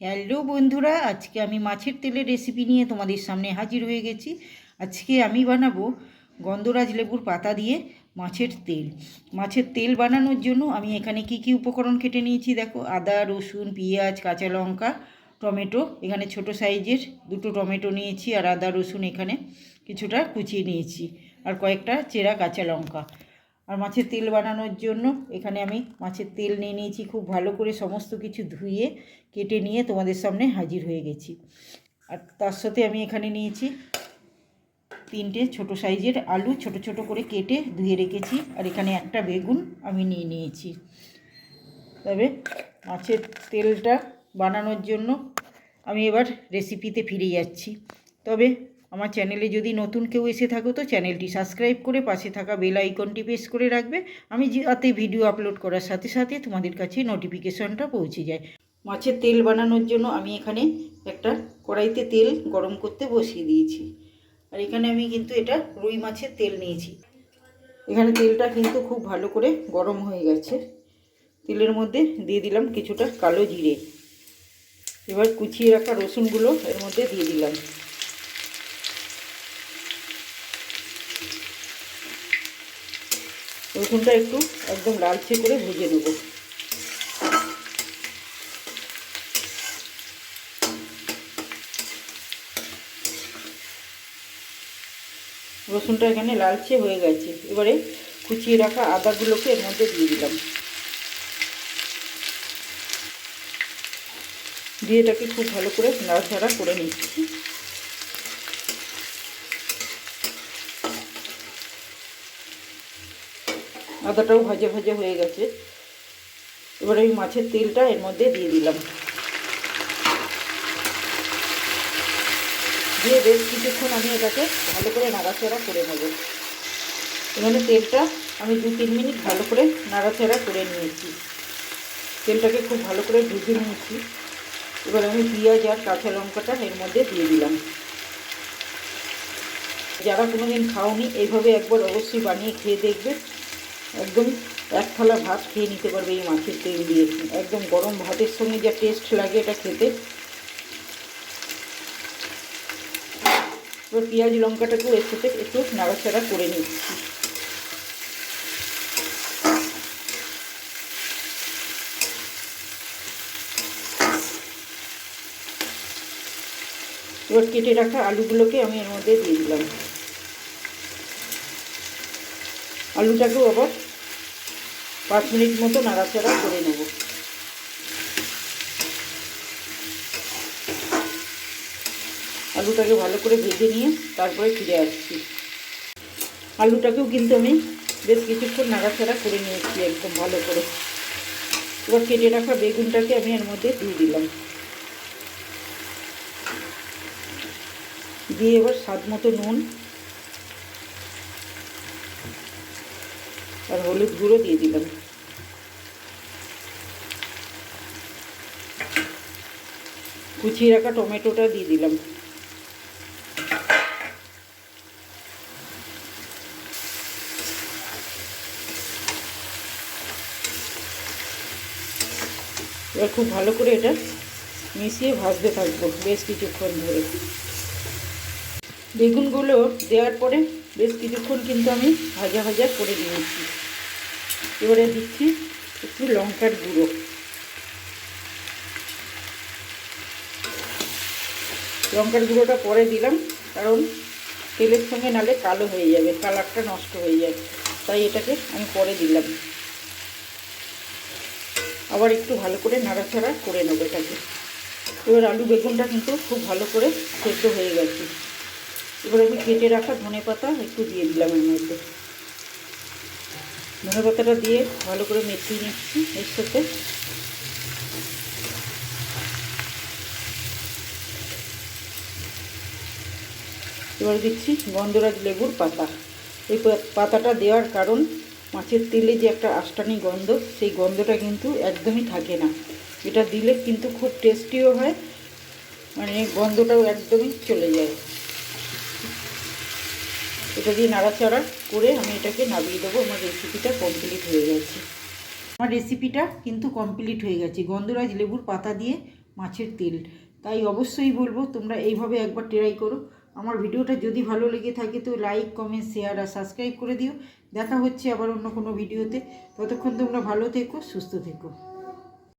Hello বন্ধুরা, আজকে আমি মাছের তেলের রেসিপি নিয়ে তোমাদের সামনে হাজির হয়ে গেছি। আজকে আমি বানাবো গন্ধরাজ লেবুর পাতা দিয়ে মাছের তেল। মাছের তেল বানানোর জন্য আমি এখানে কি কি উপকরণ কেটে নিয়েছি দেখো, আদা, রসুন, পেঁয়াজ, কাঁচা লঙ্কা, টমেটো, এখানে ছোট সাইজের দুটো টমেটো নিয়েছি আর আদা, রসুন এখানে কিছুটা কুচিয়ে নিয়েছি। আর কয়েকটা চেরা কাঁচা লঙ্কা। আর মাছের তেল বানানোর জন্য এখানে আমি মাছের তেল নিয়ে নিয়েছি, খুব ভালো করে সমস্ত কিছু ধুয়ে কেটে নিয়ে তোমাদের সামনে হাজির হয়ে গেছি। আর তার সাথে আমি এখানে নিয়েছি তিনটে ছোট সাইজের আলু, ছোট ছোট করে কেটে ধুয়ে রেখেছি। আর এখানে একটা বেগুন আমি নিয়ে নিয়েছি। তবে মাছের তেলটা বানানোর জন্য আমি এবার রেসিপিতে ফিরে যাচ্ছি। তবে আমার চ্যানেলে যদি নতুন কেউ এসে থাকো তো চ্যানেলটি সাবস্ক্রাইব করে পাশে থাকা বেল আইকনটি প্রেস করে রাখবে। আমি যাতে ভিডিও আপলোড করার সাথে সাথে তোমাদের কাছে নোটিফিকেশনটা পৌঁছে যায়। মাছের তেল বানানোর জন্য আমি এখানে একটা কড়াইতে তেল গরম করতে বসিয়ে দিয়েছি। আর এখানে আমি কিন্তু এটা রুই মাছের তেল নিয়েছি। এখানে তেলটা কিন্তু খুব ভালো করে গরম হয়ে গেছে। তেলের মধ্যে দিয়ে দিলাম কিছুটা কালো জিরে। এবার কুচিয়ে রাখা রসুনগুলো এর মধ্যে দিয়ে দিলাম। রসুনটা একটু একদম লালচে করে ভেজে নেব। রসুনটা এখানে লালচে হয়ে গেছে। এবারে কুচিয়ে রাখা আদাগুলোকে এর মধ্যে দিয়ে দিলাম। দিয়ে এটাকে খুব ভালো করে নাড়াচাড়া করে নিচ্ছি। আদাটাও ভাজা ভাজা হয়ে গেছে। এবার আমি মাছের তেলটা এর মধ্যে দিয়ে দিলাম। দিয়ে বেশ কিছুক্ষণ আমি এটাকে ভালো করে নাড়াচাড়া করে নেব। এখানে তেলটা আমি দু তিন মিনিট ভালো করে নাড়াচাড়া করে নিয়েছি। তেলটাকে খুব ভালো করে ভেজে নিয়েছি। এবার আমি পেঁয়াজ আর কাঁচা লঙ্কাটা এর মধ্যে দিয়ে দিলাম। যারা কোনোদিন খাওনি, এইভাবে একবার অবশ্যই বানিয়ে খেয়ে দেখবে। একদম এক থালা ভাত খেয়ে নিতে পারবে এই মাছের তেল দিয়ে। একদম গরম ভাতের সঙ্গে যা টেস্ট লাগে এটা খেতে। এবার পেঁয়াজ লঙ্কাটাকেও এর সাথে একটু নাড়াচাড়া করে নিচ্ছি। এবার কেটে রাখা আলুগুলোকে আমি এর মধ্যে দিয়ে দিলাম। আলুটাকেও আবার পাঁচ মিনিট মতো নাড়াচাড়া করে নেব। আলুটাকে ভালো করে ভেজে নিয়ে তারপরে ফিরে আসছি। আলুটাকেও কিন্তু আমি বেশ কিছুক্ষণ নাড়াচাড়া করে নিয়েছি একদম ভালো করে। এবার কেটে রাখা বেগুনটাকে আমি এর মধ্যে দিয়ে দিলাম। দিয়ে এবার স্বাদ মতো নুন আর হলুদ গুঁড়ো দিয়ে দিলাম। কুচিয়ে রাখা টমেটোটা দিয়ে দিলাম। এবার খুব ভালো করে এটা মিশিয়ে ভাজতে থাকব বেশ কিছুক্ষণ ধরে। বেগুনগুলো দেওয়ার পরে বেশ কিছুক্ষণ কিন্তু আমি ভাজা ভাজা করে নিয়েছি। এবারে দিচ্ছি একটু লঙ্কার গুঁড়ো। লঙ্কার গুঁড়োটা পরে দিলাম, কারণ তেলের সঙ্গে নালে কালো হয়ে যাবে, কালারটা নষ্ট হয়ে যাবে, তাই এটাকে আমি পরে দিলাম। আবার একটু ভালো করে নাড়াচাড়া করে নেব এটাকে। এবার আলু বেগুনটা কিন্তু খুব ভালো করে সেদ্ধ হয়ে গেছে। এবার আমি কেটে রাখা ধনে পাতা একটু দিয়ে দিলাম এর মধ্যে। ধনে পাতাটা দিয়ে ভালো করে মেখিয়ে নিচ্ছি এর সাথে। এবার দিচ্ছি গন্ধরাজ লেবুর পাতা। এই পাতাটা দেওয়ার কারণ মাছের তেলে যে একটা আষ্টানি গন্ধ, সেই গন্ধটা কিন্তু একদমই থাকে না। এটা দিলে কিন্তু খুব টেস্টিও হয় মানে গন্ধটাও একদমই চলে যায়। এটা দিয়ে নাড়াচাড়া করে আমি এটাকে নামিয়ে দেবো, আমার রেসিপিটা কমপ্লিট হয়ে গেছে। আমার রেসিপিটা কিন্তু কমপ্লিট হয়ে গেছে, গন্ধরাজ লেবুর পাতা দিয়ে মাছের তেল। তাই অবশ্যই বলব, তোমরা এইভাবে একবার ট্রাই করো। আমার ভিডিওটা যদি ভালো লেগে থাকে তো লাইক কমেন্ট শেয়ার আর সাবস্ক্রাইব করে দিও। দেখা হচ্ছে আবার অন্য কোনো ভিডিওতে। ততক্ষণ তোমরা ভালো থেকো, সুস্থ থেকো।